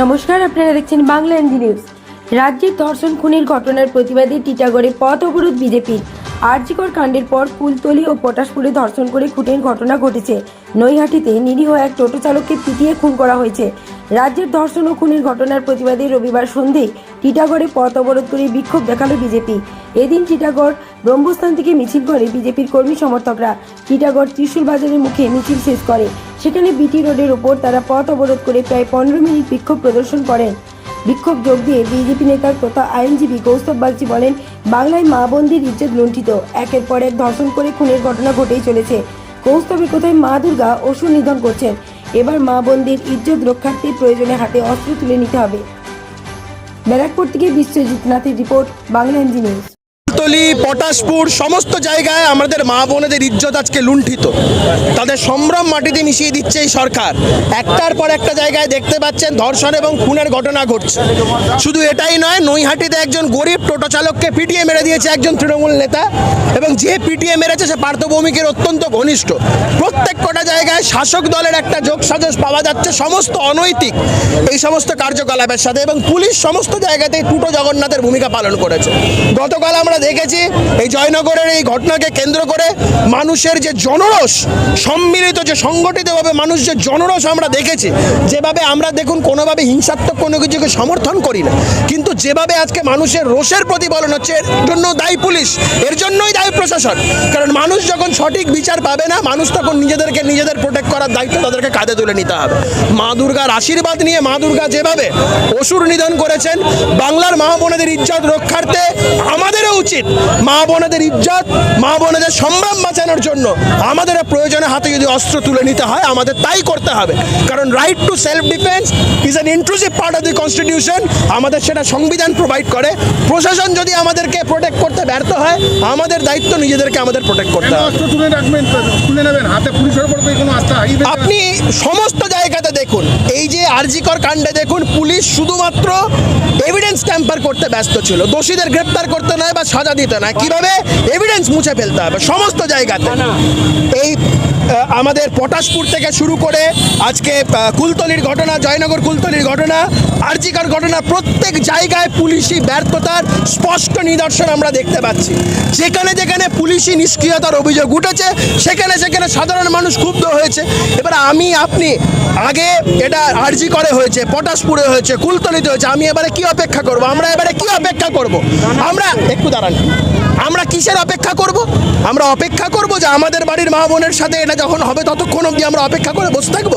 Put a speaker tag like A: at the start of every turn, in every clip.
A: নমস্কার, আপনারা দেখছেন বাংলা এনজি নিউজ। রাজ্যের ধর্ষণ, খুনের ঘটনার প্রতিবাদে টিটাগড়ে পথ অবরোধ বিজেপির। আরজিকর কাণ্ডের পর ফুলতলি ও পটাশপুরে ধর্ষণ করে খুনের ঘটনা ঘটেছে। নৈহাটিতে নিরীহ এক টোটো চালককে পিটিয়ে খুন করা হয়েছে। রাজ্যের ধর্ষণ ও খুনের ঘটনার প্রতিবাদে রবিবার সন্ধেয় টিটাগড়ে পথ অবরোধ করে বিক্ষোভ দেখাল বিজেপি। এদিন টিটাগড় ব্রহ্মস্থান থেকে মিছিল করে বিজেপির কর্মী সমর্থকরা টিটাগড় ত্রিশুল বাজারের মুখে মিছিল শেষ করে। সেখানে বিটি রোডের ওপর তারা পথ অবরোধ করে প্রায় পনেরো মিনিট বিক্ষোভ প্রদর্শন করেন। বিক্ষোভ যোগ দিয়ে বিজেপি নেতা তথা আইনজীবী কৌস্তব বাগচি বলেন, বাংলায় মা বন্দির ইজ্জত লুণ্ঠিত। একের পর এক ধর্ষণ করে খুনের ঘটনা ঘটেই চলেছে। কৌস্তবের কোথায় মা দুর্গা অসুর নিধন করছেন? এবার মা বন্দির ইজ্জত রক্ষার্থে প্রয়োজনে হাতে অস্ত্র তুলে নিতে হবে। ব্যারাকপুর থেকে বিশ্বজিৎ নাথের রিপোর্ট, বাংলা এনজি নিউজ।
B: তলি পটাশপুর, সমস্ত জায়গায় আমাদের মা বোনেদের ইজ্জত আজকে লুণ্ঠিত। তাদের সম্ভ্রম মাটিতে মিশিয়ে দিচ্ছে এই সরকার। একটার পর একটা জায়গায় দেখতে পাচ্ছেন ধর্ষণ এবং খুনের ঘটনা ঘটছে। শুধু এটাই নয়, নৈহাটিতে একজন গরিব টোটো চালককে পিটিয়ে মেরে দিয়েছে একজন তৃণমূল নেতা এবং যে পিটিয়ে মেরেছে সে পার্থ ভৌমিকের অত্যন্ত ঘনিষ্ঠ। প্রত্যেক কটা জায়গায় শাসক দলের একটা যোগসাজশ পাওয়া যাচ্ছে সমস্ত অনৈতিক। এই সমস্ত কার্যকলাপের সাথে এবং পুলিশ সমস্ত জায়গাতেই টুটো জগন্নাথের ভূমিকা পালন করেছে। গতকাল আমরা দেখেছি, এই জয়নগরের এই ঘটনাকে কেন্দ্র করে মানুষের যে জনরস সম্মিলিত যে সংগঠিতভাবে মানুষ যে জনরস আমরা দেখেছি, যেভাবে আমরা দেখুন কোনোভাবে হিংসাত্মক কোনো কিছুকে সমর্থন করি না, কিন্তু যেভাবে আজকে মানুষের রোষের প্রতিফলন হচ্ছে, এর জন্য দায়ী পুলিশ, এর জন্যই দায়ী প্রশাসন। কারণ মানুষ যখন সঠিক বিচার পাবে না, মানুষ তখন নিজেদেরকে নিজেদের প্রোটেক্ট করার দায়িত্ব তাদেরকে কাঁধে তুলে নিতে হবে। মা দুর্গার আশীর্বাদ নিয়ে মা দুর্গা যেভাবে অসুর নিধন করেছেন, বাংলার মা বোনেদের ইজ্জত রক্ষার্থে আমাদেরও উচিত মা বোনেদের ইজ্জত মা বোনেদের সম্ভ্রম বাঁচানোর জন্য। আমাদের প্রয়োজনে হাতে যদি অস্ত্র তুলে নিতে হয় আমাদের তাই করতে হবে। কারণ right to self defence is an inclusive part of the constitution আমাদের সেটা সংবিধান প্রোভাইড করে। প্রশাসন যদি আমাদেরকে প্রোটেক্ট করতে ব্যর্থ হয় আমাদের দায়িত্ব নিজেদেরকে আমাদের প্রোটেক্ট করতে হবে।
C: অস্ত্র তুলে রাখবেন? তুলে নেবেন? হাতে পুলিশের উপর কি কোনো আস্থা
B: আপনি সমস্ত জায়গাতে দেখুন এই যে আরজিকর কাণ্ডে দেখুন পুলিশ শুধুমাত্র এভিডেন্স ট্যাম্পার করতে ব্যস্ত ছিল। দোষীদের গ্রেপ্তার করতে নয় বা সাজা দিতে নয়। কীভাবে? এভিডেন্স মুছে ফেলতে হবে সমস্ত জায়গাতে। এই আমাদের পটাশপুর থেকে শুরু করে আজকে কুলতলির ঘটনা জয়নগর কুলতলির ঘটনা আরজিকর ঘটনা প্রত্যেক জায়গায় পুলিশি ব্যর্থতার স্পষ্ট নিদর্শন আমরা দেখতে পাচ্ছি। যেখানে যেখানে পুলিশি নিষ্ক্রিয়তার অভিযোগ উঠেছে সেখানে সেখানে সাধারণ মানুষ ক্ষুব্ধ হয়েছে। এবার আমি আপনি আগে এটা আরজি করে হয়েছে, পটাশপুরে হয়েছে, কুলতলিতে হয়েছে। আমি এবারে কি অপেক্ষা করব? আমরা এবারে কি অপেক্ষা করব? আমরা একটু দাঁড়ান। আমরা কিসের অপেক্ষা করব? আমরা অপেক্ষা করব যে আমাদের বাড়ির মা বোনের সাথে এটা যখন হবে ততক্ষণ অবধি আমরা অপেক্ষা করে বসে থাকব।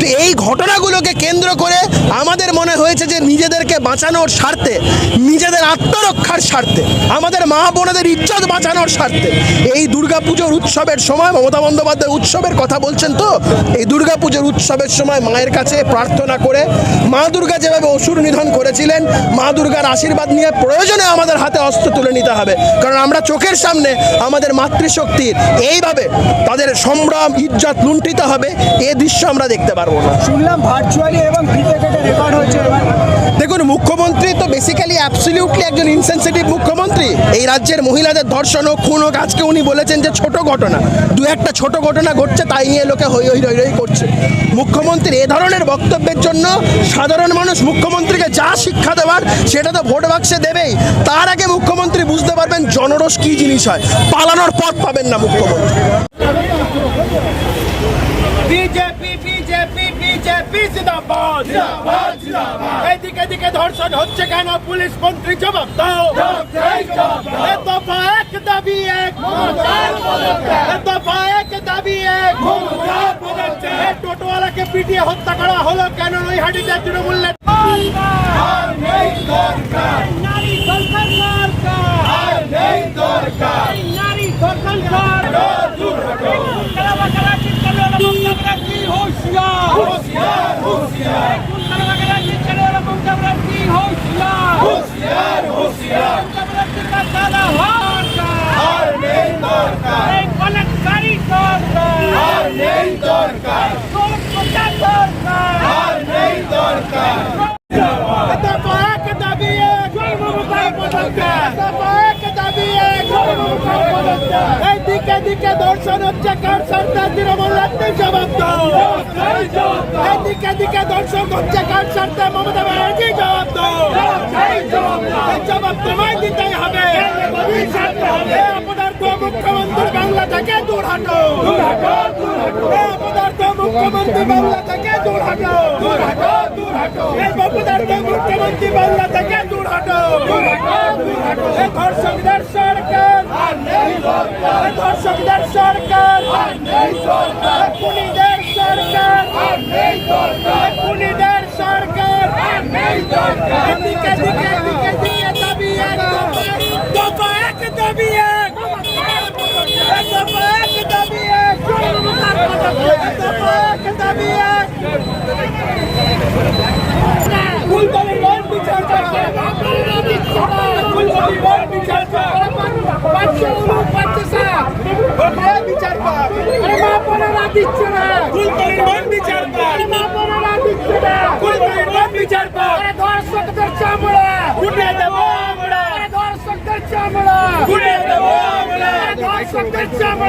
B: তো এই ঘটনাগুলোকে কেন্দ্র করে আমাদের মনে হয়েছে যে নিজেদেরকে বাঁচানোর স্বার্থে, নিজেদের আত্মরক্ষার স্বার্থে, আমাদের মা বোনেদের ইজ্জত বাঁচানোর স্বার্থে, এই দুর্গাপুজোর উৎসবের সময় মমতা বন্দ্যোপাধ্যায় উৎসবের কথা বলছেন তো, এই দুর্গাপুজোর উৎসবের সময় মায়ের কাছে প্রার্থনা করে মা দুর্গা যেভাবে অসুর নিধন করেছিলেন মা দুর্গার আশীর্বাদ নিয়ে প্রয়োজনে আমাদের হাতে অস্ত্র তুলে নিতে হবে। কারণ আমরা চোখের সামনে আমাদের মাতৃশক্তির এইভাবে তাদের সম্ভ্রম ইজ্জত লুণ্ঠিত হবে এ দৃশ্য আমরা দেখতে পারব না।
D: শুনলাম ভার্চুয়ালি এবং রেকর্ড হয়েছে
B: দেখুন মুখ্যমন্ত্রী তো বেসিক্যালি অ্যাবসলিউটলি একজন ইনসেনসিটিভ মুখ্যমন্ত্রী। এই রাজ্যের মহিলাদের ধর্ষণ ও খুন হোক আজকে উনি বলেছেন যে ছোট ঘটনা। দু একটা ছোট ঘটনা ঘটছে তাই নিয়ে লোকে হই হই রই রই করছে। মুখ্যমন্ত্রীর এ ধরনের বক্তব্যের জন্য সাধারণ মানুষ মুখ্যমন্ত্রীকে যা শিক্ষা দেওয়ার সেটা তো ভোট বাক্সে দেবেই। তার আগে মুখ্যমন্ত্রী বুঝতে পারবেন জনরস কী জিনিস হয়। পালানোর পথ পাবেন না মুখ্যমন্ত্রী।
E: বিজেপি বিজেপি বিজেপি জিন্দাবাদ। এদিকে এদিকে ধর্ষণ হচ্ছে কেন? পুলিশ মন্ত্রী জবাব দাও। দফা এক দাবি এক। এ দফা এক দাবি এক। টোটোওয়ালাকে পিটিয়ে হত্যা করা হলো কেন? হাটিতে তৃণমূল নেতা
F: নারী সরকার সরকার নারী সরকার সরকার কি হোশিয়ার হোশিয়ার হোশিয়ার কি হোশিয়ার হোশিয়ার হোশিয়ার দাদা হার নেই দরকার এই বলৎকারী সরকার হার নেই দরকার সরকার হার নেই দরকার
E: দফা এক দাবি এক এইদিকে
B: এদিকে দর্শন হচ্ছে কার সরকার তৃণমূল রাত্রে জবাব দাও দর্শন হচ্ছে কার সরকার মমতা ব্যানার্জি জবাব জবাব তোমায় দিতেই হবে অপদার্থ মুখ্যমন্ত্রী বাংলা থেকে দূর হাঁটো অপদার্থ মুখ্যমন্ত্রী বাংলা থেকে দূর হাঁটো। এই অপদার্থ মুখ্যমন্ত্রী বাংলা থেকে দূর হাঁটো। এই ধর্ষকদের সরকার। এই ধর্ষকদের সরকার। এই খুনিদের সরকার। খুনিদের সরকার। দিয়ে দাবি এক দফা এক দাবি এক দফা এক দিচ্ছে না ফুলবাড়ির বন বিচার পাক আরে মা বোনেরা দিচ্ছে না ফুলবাড়ির বন বিচার পাক আরে দর্শকদের চামড়া গুটিয়ে দেবো আমরা দর্শকদের চামড়া গুটিয়ে দেবো আমরা দর্শকদের চামড়া